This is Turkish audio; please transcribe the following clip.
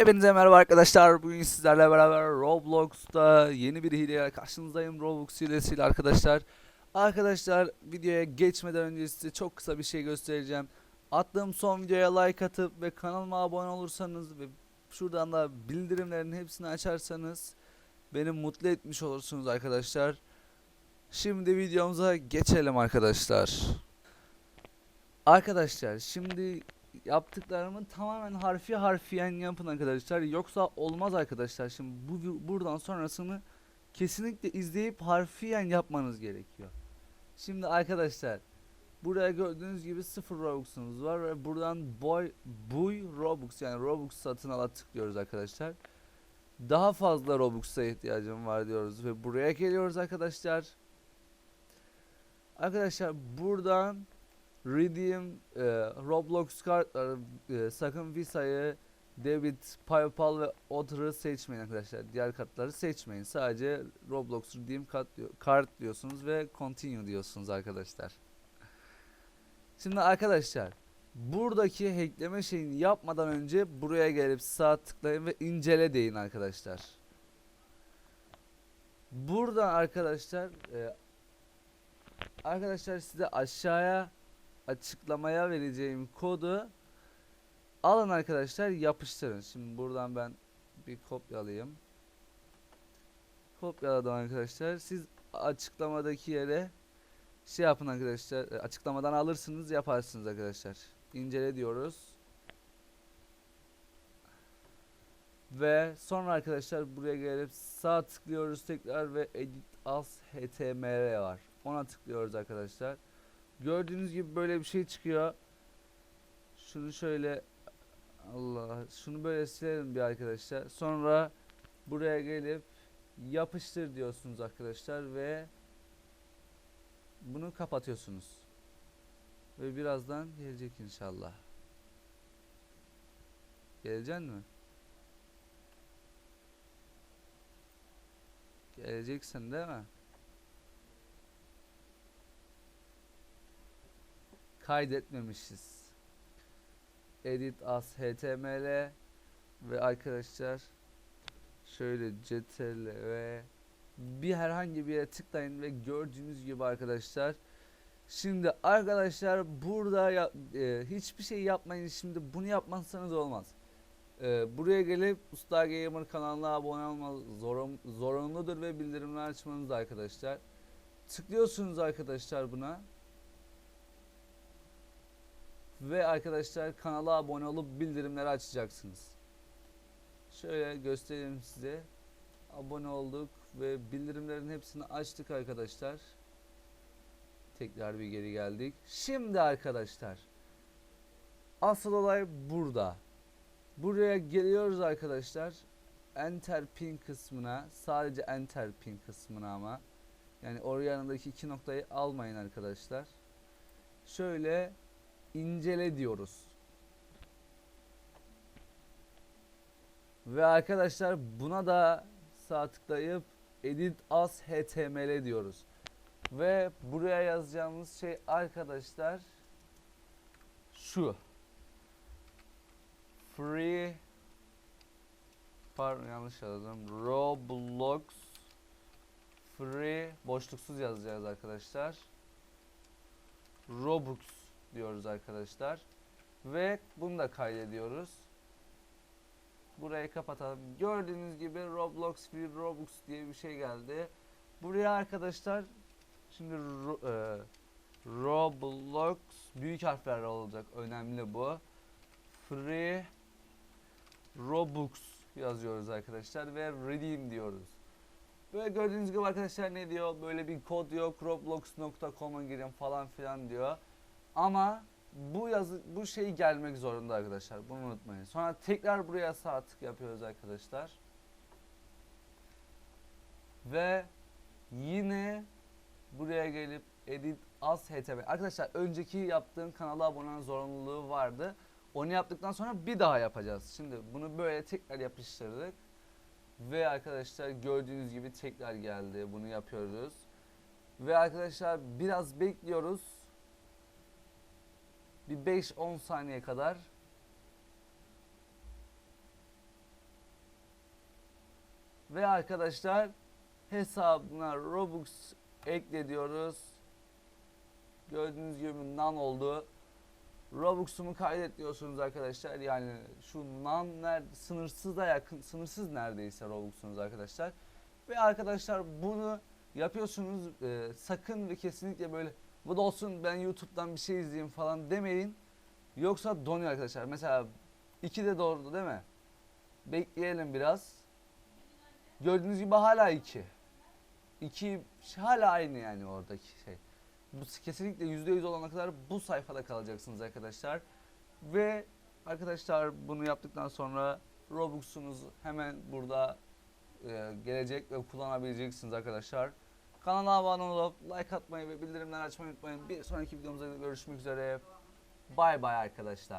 Hepinize merhaba arkadaşlar. Bugün sizlerle beraber Roblox'ta yeni bir hileyle karşınızdayım. Roblox hilesiyle arkadaşlar. Arkadaşlar videoya geçmeden önce size çok kısa bir şey göstereceğim. Attığım son videoya like atıp ve kanalıma abone olursanız ve şuradan da bildirimlerin hepsini açarsanız beni mutlu etmiş olursunuz arkadaşlar. Şimdi videomuza geçelim arkadaşlar. Arkadaşlar şimdi yaptıklarımı tamamen harfi harfiyen yapın arkadaşlar. Yoksa olmaz arkadaşlar. Şimdi bu buradan sonrasını kesinlikle izleyip harfiyen yapmanız gerekiyor. Şimdi arkadaşlar buraya gördüğünüz gibi 0 Robux'umuz var ve buradan boy buy Robux yani Robux satın ala tıklıyoruz arkadaşlar. Daha fazla Robux'a ihtiyacım var diyoruz ve buraya geliyoruz arkadaşlar. Arkadaşlar buradan Redeem, e, Roblox kartları, e, sakın Visa'yı, Debit, PayPal ve Otter'ı seçmeyin arkadaşlar. Diğer kartları seçmeyin. Sadece Roblox Redeem kart, kart diyorsunuz ve Continue diyorsunuz arkadaşlar. Şimdi arkadaşlar buradaki hackleme şeyini yapmadan önce buraya gelip sağ tıklayın ve incele deyin arkadaşlar. Buradan arkadaşlar e, arkadaşlar size aşağıya açıklamaya vereceğim kodu alın arkadaşlar yapıştırın. Şimdi buradan ben bir kopyalayayım. Kopyaladım arkadaşlar. Siz açıklamadaki yere şey yapın arkadaşlar. e, Açıklamadan alırsınız yaparsınız arkadaşlar. İncele diyoruz. Ve sonra arkadaşlar buraya gelip sağ tıklıyoruz tekrar ve edit as html var. Ona tıklıyoruz arkadaşlar. Gördüğünüz gibi böyle bir şey çıkıyor. Şunu şöyle Allah şunu böyle silelim bir arkadaşlar. Sonra buraya gelip yapıştır diyorsunuz arkadaşlar ve bunu kapatıyorsunuz. Ve birazdan gelecek inşallah. Gelecek mi? Geleceksin değil mi? Kaydetmemişiz. Edit as html ve arkadaşlar şöyle ctrl ve bir herhangi bir yere tıklayın ve gördüğünüz gibi arkadaşlar şimdi arkadaşlar burada ya- e, hiçbir şey yapmayın şimdi bunu yapmazsanız olmaz. E, buraya gelip Usta Gamer kanalına abone olmanız zorun, zorunludur ve bildirimleri açmanız arkadaşlar. Tıklıyorsunuz arkadaşlar buna. Ve arkadaşlar kanala abone olup bildirimleri açacaksınız. Şöyle göstereyim size. Abone olduk ve bildirimlerin hepsini açtık arkadaşlar. Tekrar bir geri geldik. Şimdi arkadaşlar. Asıl olay burada. Buraya geliyoruz arkadaşlar. Enter pin kısmına. Sadece enter pin kısmına ama. Yani oraya yanındaki iki noktayı almayın arkadaşlar. Şöyle incele diyoruz. Ve arkadaşlar buna da sağ tıklayıp edit as html diyoruz. Ve buraya yazacağımız şey arkadaşlar şu. Free Pardon yanlış yazdım. Roblox Free boşluksuz yazacağız arkadaşlar. Robux diyoruz arkadaşlar. Ve bunu da kaydediyoruz. Burayı kapatalım. Gördüğünüz gibi Roblox Free Robux diye bir şey geldi. Buraya arkadaşlar şimdi e, Roblox büyük harflerle olacak. Önemli bu. Free Robux yazıyoruz arkadaşlar ve redeem diyoruz. Böyle gördüğünüz gibi arkadaşlar ne diyor? Böyle bir kod yok. Roblox.com'a girin falan filan diyor. Ama bu yazı bu şey gelmek zorunda arkadaşlar. Bunu unutmayın. Sonra tekrar buraya sağ tık yapıyoruz arkadaşlar. Ve yine buraya gelip edit as html. Arkadaşlar önceki yaptığım kanala abone zorunluluğu vardı. Onu yaptıktan sonra bir daha yapacağız. Şimdi bunu böyle tekrar yapıştırdık. Ve arkadaşlar gördüğünüz gibi tekrar geldi. Bunu yapıyoruz. Ve arkadaşlar biraz bekliyoruz. Bir 5-10 saniye kadar Ve arkadaşlar hesabına Robux ekle diyoruz. Gördüğünüz gibi nan oldu. Robux'umu kaydet diyorsunuz arkadaşlar. Yani şu nan nerede sınırsıza yakın sınırsız neredeyse Robux'unuz arkadaşlar. Ve arkadaşlar bunu yapıyorsunuz e, sakın ve kesinlikle böyle bu da olsun ben YouTube'dan bir şey izleyeyim falan demeyin. Yoksa donuyor arkadaşlar. Mesela 2 de doğru değil mi? Bekleyelim biraz. Gördüğünüz gibi hala 2. 2 hala aynı yani oradaki şey. Bu kesinlikle %100 olana kadar bu sayfada kalacaksınız arkadaşlar. Ve arkadaşlar bunu yaptıktan sonra Robux'unuz hemen burada e, gelecek ve kullanabileceksiniz arkadaşlar. Kanala abone olup like atmayı ve bildirimleri açmayı unutmayın. Bir sonraki videomuzda görüşmek üzere. Bay bay arkadaşlar.